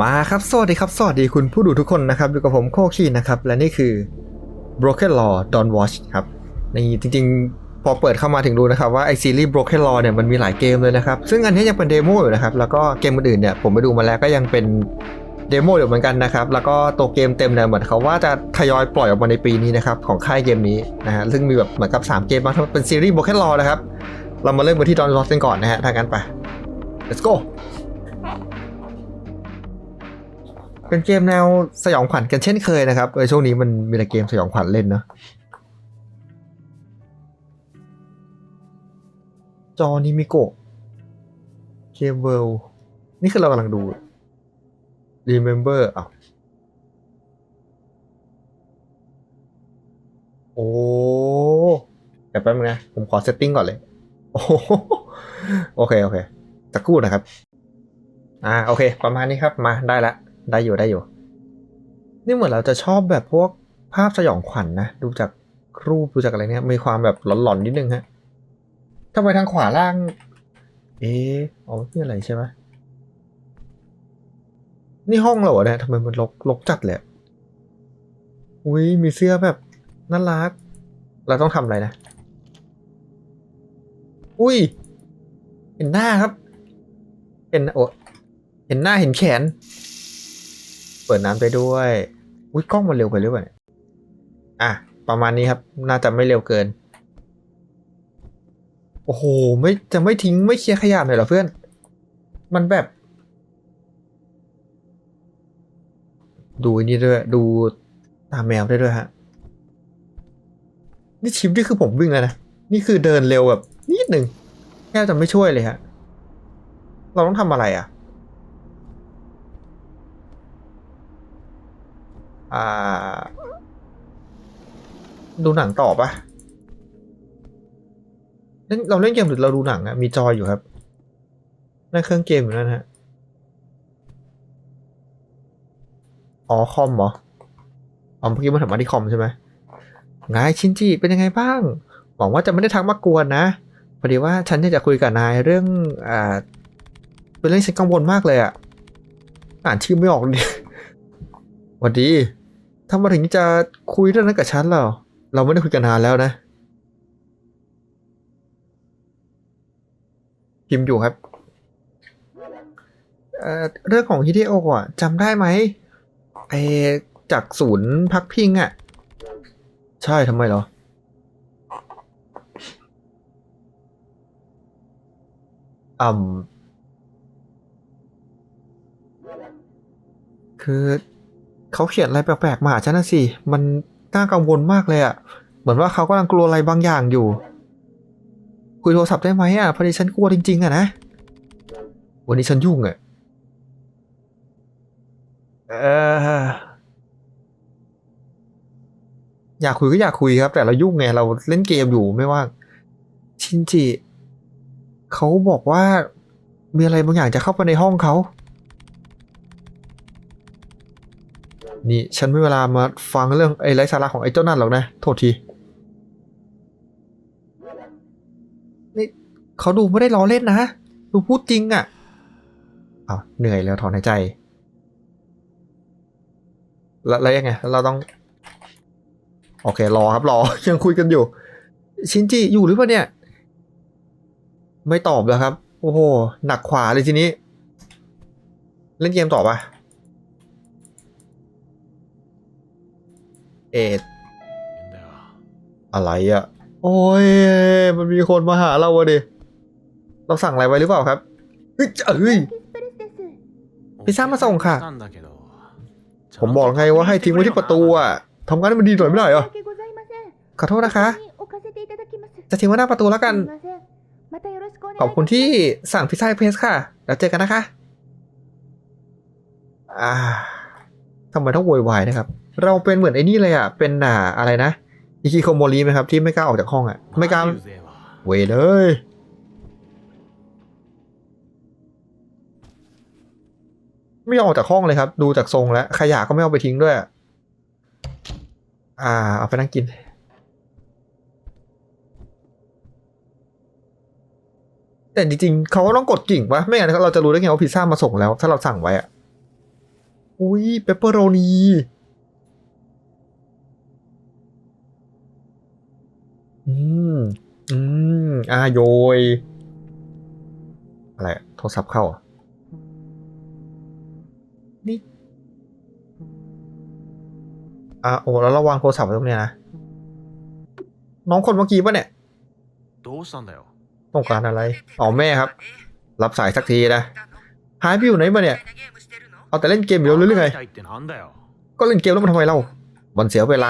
มาครับ สวัสดีครับ สวัสดีคุณผู้ดูทุกคนนะครับอยู่กับผมโคคีนะครับ และนี่คือ Broken Law Don't Watch ครับนี่จริง ๆ พอเปิดเข้ามาถึงดูนะครับว่าไอซีรีส์ Broken Law เนี่ยมันมีหลายเกมเลยนะครับ ซึ่งอันนี้ยังเป็นเดโมอยู่นะครับ แล้วก็เกมอื่นๆเนี่ยผมไปดูมาแล้วก็ยังเป็นเดโมอยู่เหมือนกันนะครับ แล้วก็ตัวเกมเต็มเนี่ยเหมือนเขาว่าจะทยอยปล่อยออกมาในปีนี้นะครับของค่ายเกมนี้นะฮะซึ่งมีแบบเหมือนกับ 3 เกมบ้างทั้งเป็นซีรีส์ Broken Law นะครับเรามาเริ่มกันที่ Don't Watch กันก่อนนะฮะทางกันไป let's go เป็นเกมแนวสยองขวัญกันเช่นเคยนะครับเออช่วงนี้มันมีแต่เกมสยองขวัญเล่นเนาะจอนิมิโกะเกมเวิลด์นี่คือเรากำลังดู Remember อะโอ้เดี๋ยวแป๊บนึงนะ ผมขอเซตติ้งก่อนเลย โอ้โหโอเค โอเคสักครู่นะครับ อ่า โอเค ประมาณนี้ครับ มาได้ละ ได้อยู่ได้อยู่ นี่เหมือนเราจะชอบแบบพวกภาพสยองขวัญนนะ ดูจากรูปดูจากอะไรเนี่ยมีความแบบหลอนๆนิดนึงฮะทำไมทางขวาล่าง เอ๊ะอ๋อไม่อะไรใช่ไหมนี่ห้องเราเหรอเนี่ยทำไมมันลกลกจัดเลยอะอุ้ยมีเสื้อแบบน่ารัก เราต้องทำอะไรนะ อุ้ย เห็นหน้าครับ เห็นโอ้เห็นหน้าเห็นแขน เปิดน้ำไปด้วยอุ้ยกล้องมันเร็วไปหรือเปล่าอะ ประมาณนี้ครับ น่าจะไม่เร็วเกิน โอ้โห ไม่จะไม่ทิ้งไม่เคลียร์ขยะหน่อยเหรอเพื่อน มันแบบ ดูนี่ด้วย ดูตาแมวได้ด้วยฮะ นี่ชิปนี่คือผมวิ่งแล้วนะ นี่คือเดินเร็วแบบนิดหนึ่งแทบจะไม่ช่วยเลยฮะ เราต้องทำอะไรอะ อ่า ดูหนังต่อปะเล่นเราเล่นเกมหรือเราดูหนังอะมีจออยู่ครับนั่นเครื่องเกมอยู่นั่นฮะ อ๋อคอมเหรอ อ๋อเมื่อกี้มันถามมาที่คอมใช่ไหมไงชินจิเป็นยังไงบ้าง หวังว่าจะไม่ได้ทักมากวนนะ พอดีว่าฉันอยากจะคุยกับนายเรื่องอ่าเป็นเรื่องฉันกังวลมากเลยอะอ่านชื่อไม่ออกดิหวัสดี ทำไมถึงจะคุยเรื่องนั้นกับฉันเหรอเราไม่ได้คุยกันนานแล้วนะพิมพ์อยู่ครับเอ่อเรื่องของฮิเดโอะอะจำได้ไหมไอจากศูนย์พักพิงอะใช่ทำไมเหรอ อ่ำคือ เขาเขียนอะไรแปลกๆมาหาฉันนะสิ มันน่ากังวลมากเลยอะเหมือนว่าเขากำลังกลัวอะไรบางอย่างอยู่ คุยโทรศัพท์ได้ไหมอะพอดีฉันกลัวจริง ๆอะนะ วันนี้ฉันยุ่งอะเออ อยากคุยก็อยากคุยครับ แต่เรายุ่งไง เราเล่นเกมอยู่ไม่ว่าง ชินจิ เขาบอกว่ามีอะไรบางอย่างจะเข้าไปในห้องเขา นี่ฉันไม่เวลามาฟังเรื่องไอ้ไร้สาระของไอ้เจ้านั่นหรอกนะ โทษทีนี่เขาดูไม่ได้ล้อเล่นนะ ดูพูดจริงอะ่ะอ้าวเหนื่อยแล้วถอนหายใจ แล้วแล้วยังไง เราต้อง โอเค รอครับรอ ยังคุยกันอยู่ ชินจิอยู่หรือเปล่าเนี่ย ไม่ตอบแล้วครับ โอ้โห หนักขวาเลยทีนี้ เล่นเกมต่อปะ เอ็ดอะไรอะโอ้ย มันมีคนมาหาเราวะดิ เราสั่งอะไรไว้หรือเปล่าครับเฮ้ยเอ้ยพิซซ่ามาส่งค่ะ ผมบอกไงว่าให้ทิ้งไว้ที่ประตูอะทำงานให้มันดีหน่อยไม่ได้เหรอ ขอโทษนะคะ จะทิ้งไว้หน้าประตูแล้วกัน ขอบคุณที่สั่งพิซซ่าเพสค่ะ แล้วเจอกันนะคะ อ่าทำไมต้องโวยวายนะครับ เราเป็นเหมือนไอ้นี่เลยอะ เป็นอ่าอะไรนะอิคิโคโมริไหมครับ ที่ไม่กล้าออกจากห้องอะ ไม่กล้าเวยเลยไม่ยอมออกจากห้องเลยครับ ดูจากทรงแล้วขยะก็ไม่เอาไปทิ้งด้วย อ่า เอาไปนั่งกิน แต่จริงๆเขาก็ต้องกดกิ่งปะไม่งั้นเราจะรู้ได้ไงว่าพิซซ่ามาส่งแล้ว ถ้าเราสั่งไว้อะอุ้ยเปปเปอโรนี อืม อืมอ่าโยย อะไรอะโทรศัพท์เข้าเหรอนี่ อ่าโอ้แล้วระวังโทรศัพท์ไว้ตรงเนี้ยนะ น้องคนเมื่อกี้ปะเนี่ย どうしたんだよ ต้องการอะไร อ๋อแม่ครับ รับสายสักทีนะ หายไปอยู่ไหนมาเนี่ย เอาแต่เล่นเกมอยู่แล้วหรือไง 会いってなんだよ ก็เล่นเกมแล้วมันทำไมเรา มันเสียเวลา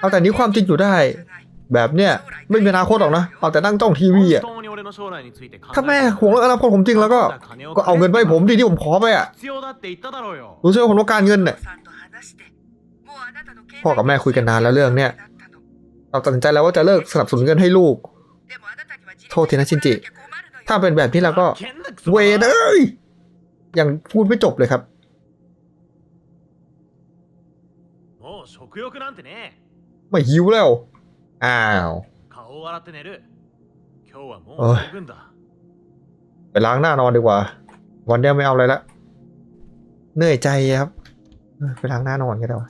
เอาแต่นี้ความจริงอยู่ได้ แบบเนี้ยไม่มีอนาคตหรอกนะเอาแต่นั่งจ้องทีวีอะถ้าแม่ห่วงเรื่องอนาคตผมจริงแล้วก็ก็เอาเงินไปผมดีที่ผมขอไปอะรู้ใช่ว่าผมต้องการเงินเนี่ยพ่อกับแม่คุยกันนานแล้วเรื่องเนี้ยเราตัดสินใจแล้วว่าจะเลิกสนับสนุนเงินให้ลูก โทษทีนะชินจิ ถ้าเป็นแบบนี้แล้วก็ เวเลยยังพูดไม่จบเลยครับ ไม่หิวแล้ว อ้าวโอ้ยไปล้างหน้านอนดีกว่า วันเดี้ไม่เอาอะไรละ เหนื่อยใจครับ ไปล้างหน้านอนก็ได้วะ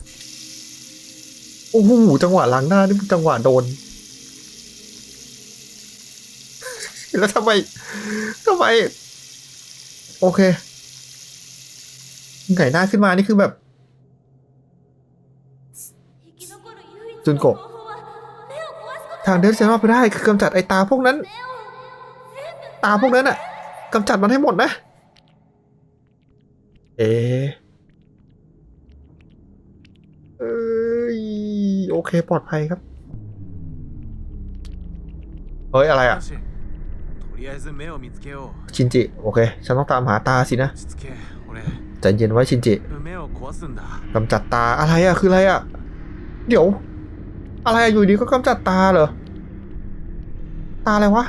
โอ้โหจังหวะล้างหน้านี่จังหวะโดน แล้วทำไมทำไม โอเคไก่หน้าขึ้นมานี่คือแบบ จุนโกทางเดินเสีรอบไปได้คือกำจัดไอ้ตาพวกนั้น ตาพวกนั้นอะกำจัดมันให้หมดนะ เอ๊อโอเคปลอดภัยครับ เฮ้ย อะไรอะชินจิ โอเค ฉันต้องตามหาตาสินะใจเย็นไว้ชินจิกำจัดตาอะไรอะคืออะไรอะเดี๋ยว อะไรอยู่ดีก็กำจัดตาเหรอ ตาอะไรวะ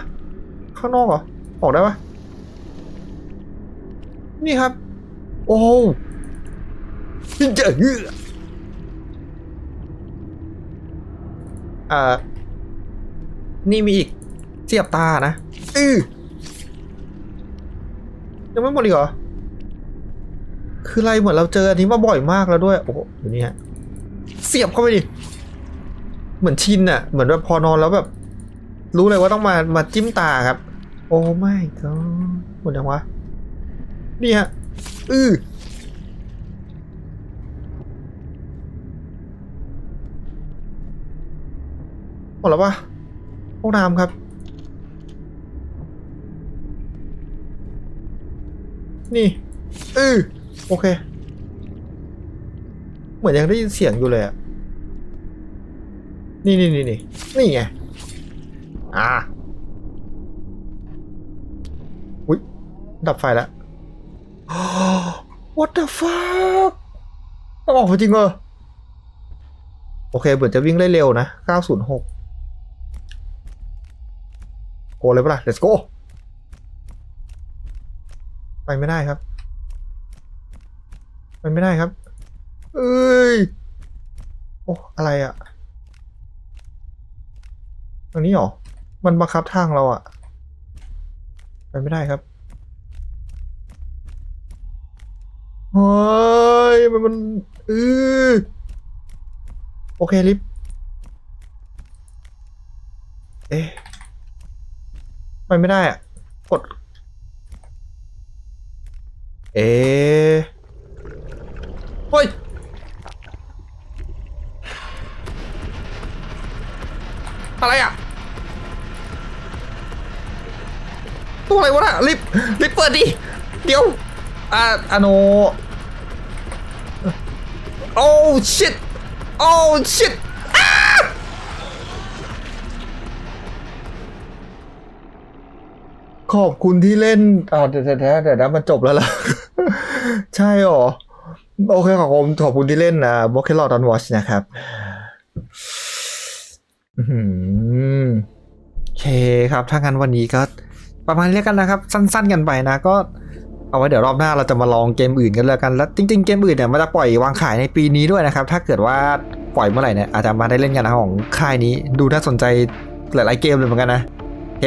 ข้างนอกเหรอ ออกได้ปะนี่ครับ โอ้เจอเหืออ่า นี่มีอีกเสียบตานะอือยังไม่หมดอีกเหรอ คืออะไรเหมือนเราเจออันนี้มาบ่อยมากแล้วด้วย โอ้โหอยู่นี่ฮะ เสียบเข้าไปดิ เหมือนชินอะเหมือนแบบพอนอนแล้วแบบ รู้เลยว่าต้องมามาจิ้มตาครับ โอ้ไม่ก็หมดยังวะนี่ฮะอือหมดแล้วปะห้องน้ำครับ นี่อือโอเค เหมือนยังได้ยินเสียงอยู่เลยอะ นี่นี่นี่นี่นี่ไง อ่า อุ้ยดับไฟแล้ว What the fuck ต้องออกมาจริงเหรอ โอเคเหมือนจะวิ่งได้เร็วนะ 906 โกเลยปะล่ะ let's go ไปไม่ได้ครับ ไปไม่ได้ครับ เอ้ย โอ้ อะไรอะ ตรงนี้เหรอ มันบังคับทางเราอะไปไม่ได้ครับ เฮ้ย มันมันเออโอเคลิฟเอ๊ะไปไม่ได้อะกด เอ๊ะเฮ้ยอะไรอะ ตัวอะไรวะน่ะลิฟต์ลิฟต์เปิดดิ เดี๋ยวอ่าอาโนโอ้ชิตโอ้ชิตขอบคุณที่เล่นอ่าเดี๋ยวเดี๋ยวเดี๋ยวมันจบแล้วล่ะ ใช่หรอ โอเคขอบคุณขอบคุณที่เล่นนะบล็อกเคลอดอนวอชนะครับอื้อหือโอเคครับ ถ้างั้นวันนี้ก็ ประมาณนี้แล้วกันนะครับ สั้น ๆ กันไปนะก็เอาไว้เดี๋ยวรอบหน้าเราจะมาลองเกมอื่นกันแล้วกันแล้วจริง ๆ เกมอื่นเนี่ยมันจะปล่อยวางขายในปีนี้ด้วยนะครับ ถ้าเกิดว่าปล่อยเมื่อไหร่เนี่ยอาจจะมาได้เล่นกันนะของค่ายนี้ ดูน่าสนใจหลายๆเกมเลยเหมือนกันนะโอเค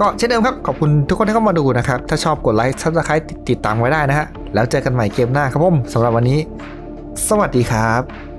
ก็เช่นเดิมครับขอบคุณทุกคนที่เข้ามาดูนะครับ ถ้าชอบกดไลค์ซับสไครต์ติดตามไว้ได้นะฮะแล้วเจอกันใหม่เกมหน้าครับผมสำหรับวันนี้ สวัสดีครับ